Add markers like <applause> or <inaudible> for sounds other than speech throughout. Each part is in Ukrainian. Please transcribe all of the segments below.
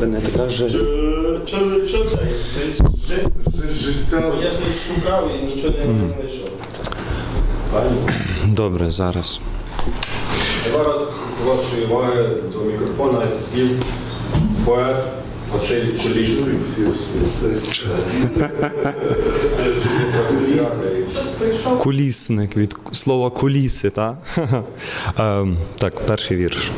тебе не така же. Що що це? Це жесть. Жестяна. Я ж не шукав і нічого не знайшов. Добре, зараз. Зараз вашої уваги до мікрофона сів поет Василь Кулісний. Кулісник від слова куліси, та? <laughs> Ем, так, перший вірш.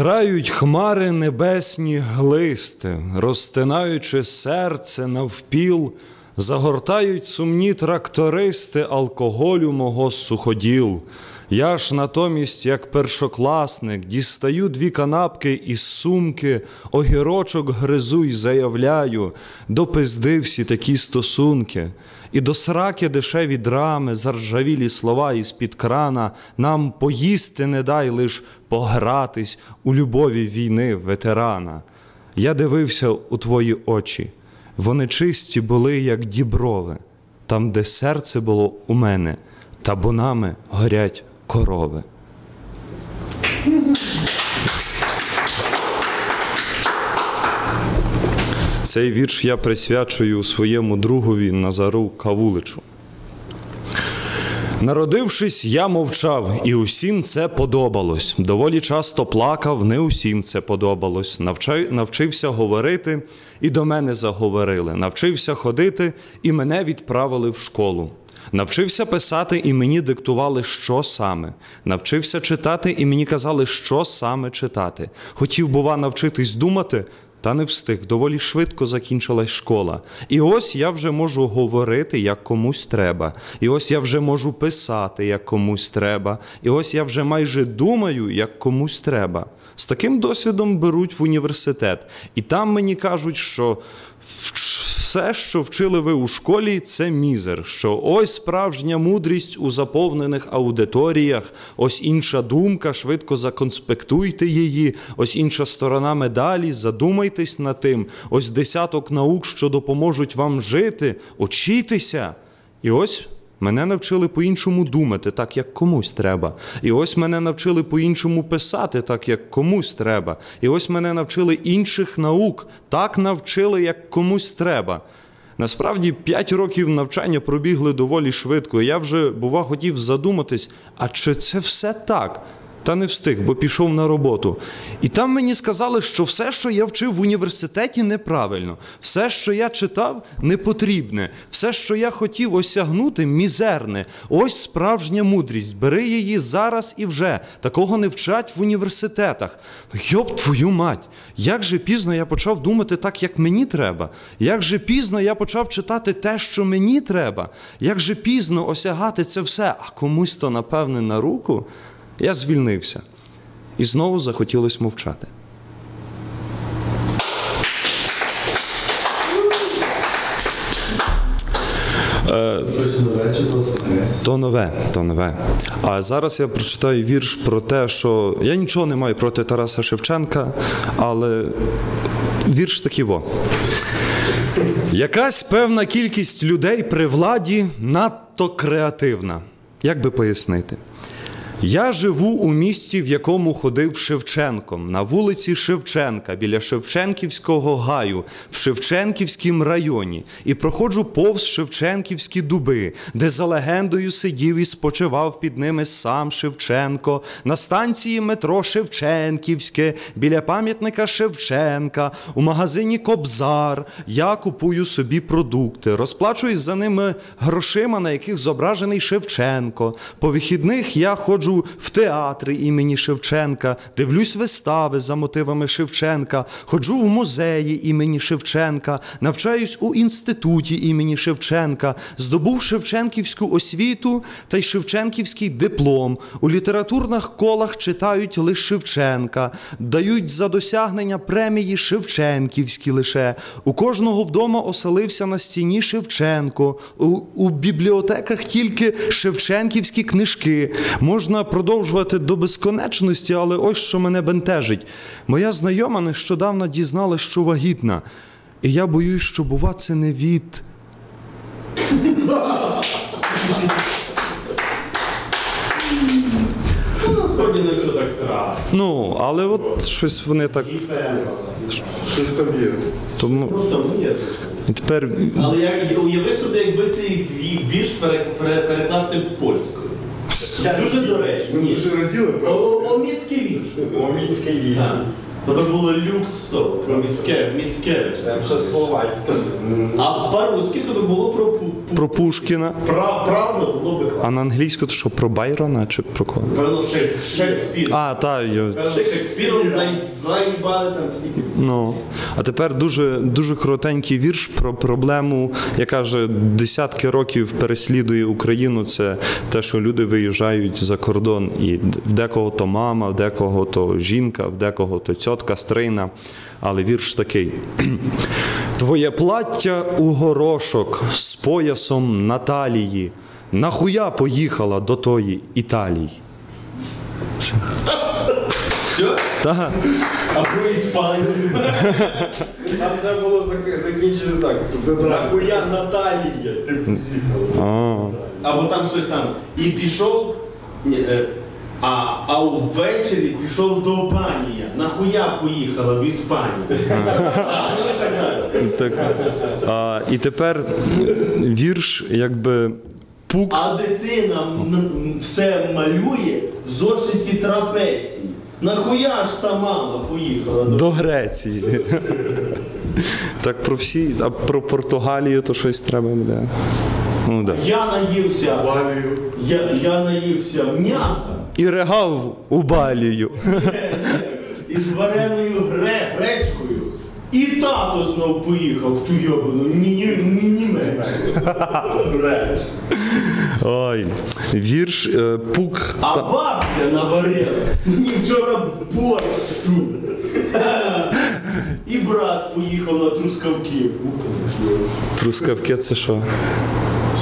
Крають хмари небесні глисти, розтинаючи серце навпіл, загортають сумні трактористи алкоголю мого суходіл. Я ж натомість, як першокласник, дістаю дві канапки із сумки, огірочок гризу й заявляю, допизди всі такі стосунки. І до сраки дешеві драми, заржавілі слова із-під крана, нам поїсти не дай лиш погратись у любові війни ветерана. Я дивився у твої очі, вони чисті були, як діброви, там, де серце було у мене, табунами горять корови. Цей вірш я присвячую своєму другові Назару Кавуличу. Народившись, я мовчав, і усім це подобалось. Доволі часто плакав, не усім це подобалось. Навчився говорити, і до мене заговорили. Навчився ходити, і мене відправили в школу. Навчився писати, і мені диктували, що саме. Навчився читати, і мені казали, що саме читати. Хотів, бува, навчитись думати, та не встиг, доволі швидко закінчилась школа. І ось я вже можу говорити, як комусь треба. І ось я вже можу писати, як комусь треба. І ось я вже майже думаю, як комусь треба. З таким досвідом беруть в університет. І там мені кажуть, що все, що вчили ви у школі, це мізер. Що ось справжня мудрість у заповнених аудиторіях, ось інша думка, швидко законспектуйте її, ось інша сторона медалі, задумайтесь над тим, ось десяток наук, що допоможуть вам жити, очітися. І ось Мене навчили по-іншому думати, так як комусь треба. І ось мене навчили по-іншому писати, так як комусь треба. І ось мене навчили інших наук, так навчили, як комусь треба. Насправді, п'ять років навчання пробігли доволі швидко. і Я вже, бува, хотів задуматись, а чи це все так? Та не встиг, бо пішов на роботу. І там мені сказали, що все, що я вчив в університеті, неправильно, все, що я читав, непотрібне, все, що я хотів осягнути, мізерне. Ось справжня мудрість. Бери її зараз і вже. Такого не вчать в університетах. Йоб твою мать! Як же пізно я почав думати так, як мені треба? Як же пізно я почав читати те, що мені треба? Як же пізно осягати це все, а комусь то, напевне, на руку? Я звільнився. І знову захотілося мовчати. Щось нове чи то нове, то нове. А зараз я прочитаю вірш про те, що я нічого не маю проти Тараса Шевченка, але вірш такий во. Якась певна кількість людей при владі надто креативна. Як би пояснити? Я живу у місті, в якому ходив Шевченко, на вулиці Шевченка, біля Шевченківського гаю, в Шевченківському районі, і проходжу повз Шевченківські дуби, де за легендою сидів і спочивав під ними сам Шевченко, на станції метро Шевченківське, біля пам'ятника Шевченка, у магазині Кобзар. Я купую собі продукти, розплачуюсь за ними грошима, на яких зображений Шевченко. По вихідних я ходжу в театри імені Шевченка, дивлюсь вистави за мотивами Шевченка, ходжу в музеї імені Шевченка, навчаюсь у інституті імені Шевченка, здобув Шевченківську освіту та й Шевченківський диплом. У літературних колах читають лише Шевченка, дають за досягнення премії Шевченківські лише. У кожного вдома оселився на стіні Шевченко. У, у бібліотеках тільки Шевченківські книжки. Можна продовжувати до безконечності, але ось що мене бентежить. Моя знайома нещодавно дізналась, що вагітна. І я боюсь, що бува це не від. Насправді не все так страшно. Ну, але от щось вони так. Щось там є. Тому Ну, там є. і тепер Але як уяви собі, якби цей вірш пере- пере- перекласти польською. Дуже до речі. Ні. вже раділи, Оміцький вірш. Оміцький вірш. Так. Було люксово про Міцке, Міцкевич. Там ще словацьке. А по-русски то би було про, Пу- про Пушкіна. Пра- правда було би А на англійську то що про Байрона чи про кого? Певно, Шек- Шекспір. А, та йо. Певно, Шекспіром заїбали там всіх і всіх. Ну, а тепер дуже, дуже коротенький вірш про проблему, яка вже десятки років переслідує Україну. Це те, що люди виїжджають за кордон, і в декого то мама, в декого то жінка, в декого то цьотка, стрийна. Але вірш такий. Твоє плаття у горошок з поясом Наталії. Нахуя поїхала до тої Італії? Що? Та, А про Іспанію? Там треба було закінчити так. Нахуя Наталія? Ти поїхала. Або там щось там. І пішов. Ні, е, а, а ввечері пішов до Банія. Нахуя поїхала в Іспанію? І <laughs> так А, і тепер вірш, якби пук. А дитина все малює в зошиті трапеції. Нахуя ж та мама поїхала до До Греції. <laughs> Так про всі, а про Португалію то щось треба буде. Ну, да. Я наївся, я, я наївся м'яса І регав у балію. із вареною гре, гречкою. І тато знов поїхав в ту йобану ні, ні, ні, Німеччину. Ой. Вірш е, пук. А бабця наварила мені вчора борщу. І брат поїхав на трускавки. Трускавки це що?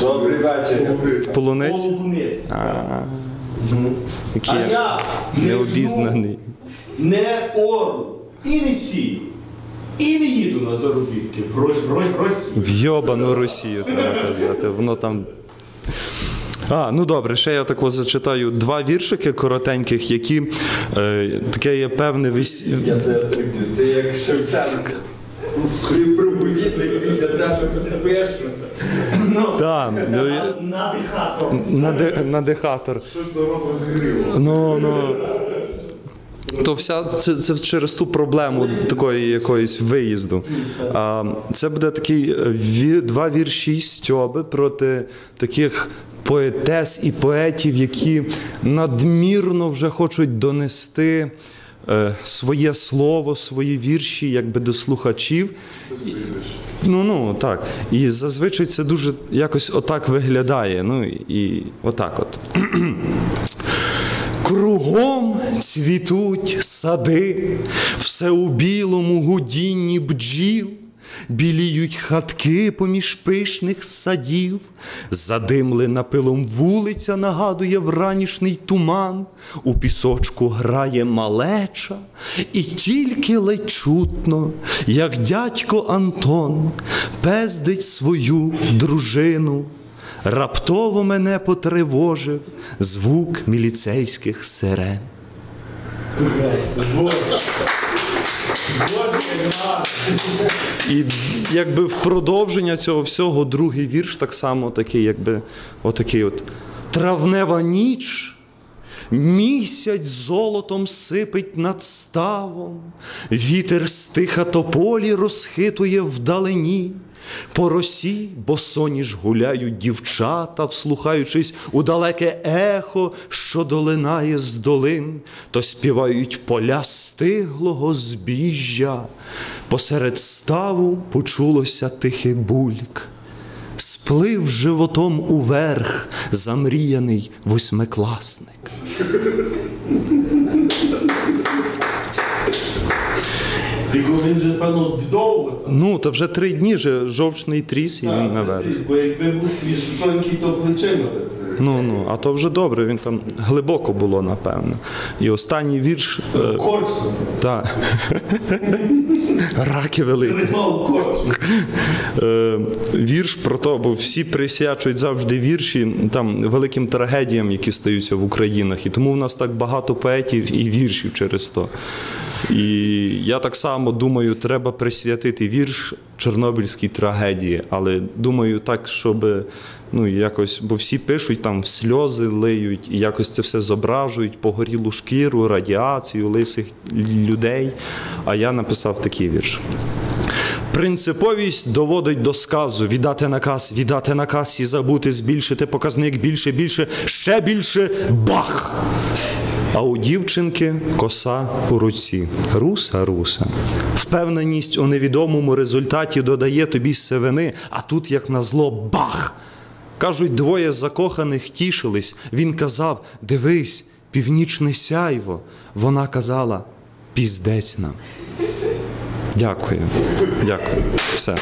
Добрий вечір. Полунець? Полунець. А, Який А я я не необізнаний. не ору і не сію. І не їду на заробітки в Рос- Росію. В йобану Росію треба казати. Воно там. А, ну добре, ще я тако зачитаю два віршики коротеньких, які е, таке є певне весь. Я тебе прикрив. Ти як Шевченко. Проповідник після тебе всі пишуть. Ну, Да, ну, я- на- надихатор. надихатор. Щось розігріло. Ну, ну. То вся це, це через ту проблему такої якоїсь виїзду. А, це буде такий е, два вірші Стьоби проти таких поетес і поетів, які надмірно вже хочуть донести своє слово, свої вірші, якби до слухачів. Ну ну так. І зазвичай це дуже якось отак виглядає. Ну і отак от. <clears throat> Кругом цвітуть сади, все у білому гудінні бджіл, біліють хатки поміж пишних садів, задимлена пилом вулиця нагадує вранішній туман, у пісочку грає малеча, і тільки ледь чутно, як дядько Антон пездить свою дружину. Раптово мене потривожив звук міліцейських сирен. Боже. І якби в продовження цього всього другий вірш так само такий, якби отакий от травнева ніч. Місяць золотом сипить над ставом, вітер стиха тополі розхитує вдалині. По росі босоніж гуляють дівчата, вслухаючись у далеке ехо, що долинає з долин, то співають поля стиглого збіжжя. Посеред ставу почулося тихий бульк. Сплив животом уверх замріяний восьмикласник. Він же, певно, довго. там. Ну, то вже три дні же жовчний тріс, і він наверх. Бо якби був свіжонький, то плечима. би Ну, ну, а то вже добре, він там глибоко було, напевно. І останній вірш. Е, Корсун. та. <laughs> Раки великі. Тримав корсун. Е, вірш про то, бо всі присвячують завжди вірші там великим трагедіям, які стаються в Українах. І тому в нас так багато поетів і віршів через то. І я так само думаю, треба присвятити вірш Чорнобильській трагедії, але думаю, так, щоб ну якось, бо всі пишуть там сльози лиють і якось це все зображують, погорілу шкіру, радіацію, лисих людей. А я написав такий вірш. Принциповість доводить до сказу віддати наказ, віддати наказ і забути, збільшити показник більше, більше, ще більше бах! А у дівчинки коса у руці. Руса, руса. Впевненість у невідомому результаті додає тобі сивини, а тут, як назло, бах! Кажуть, двоє закоханих тішились. він казав: Дивись, північне сяйво. Вона казала, піздець нам. Дякую. Дякую. Все.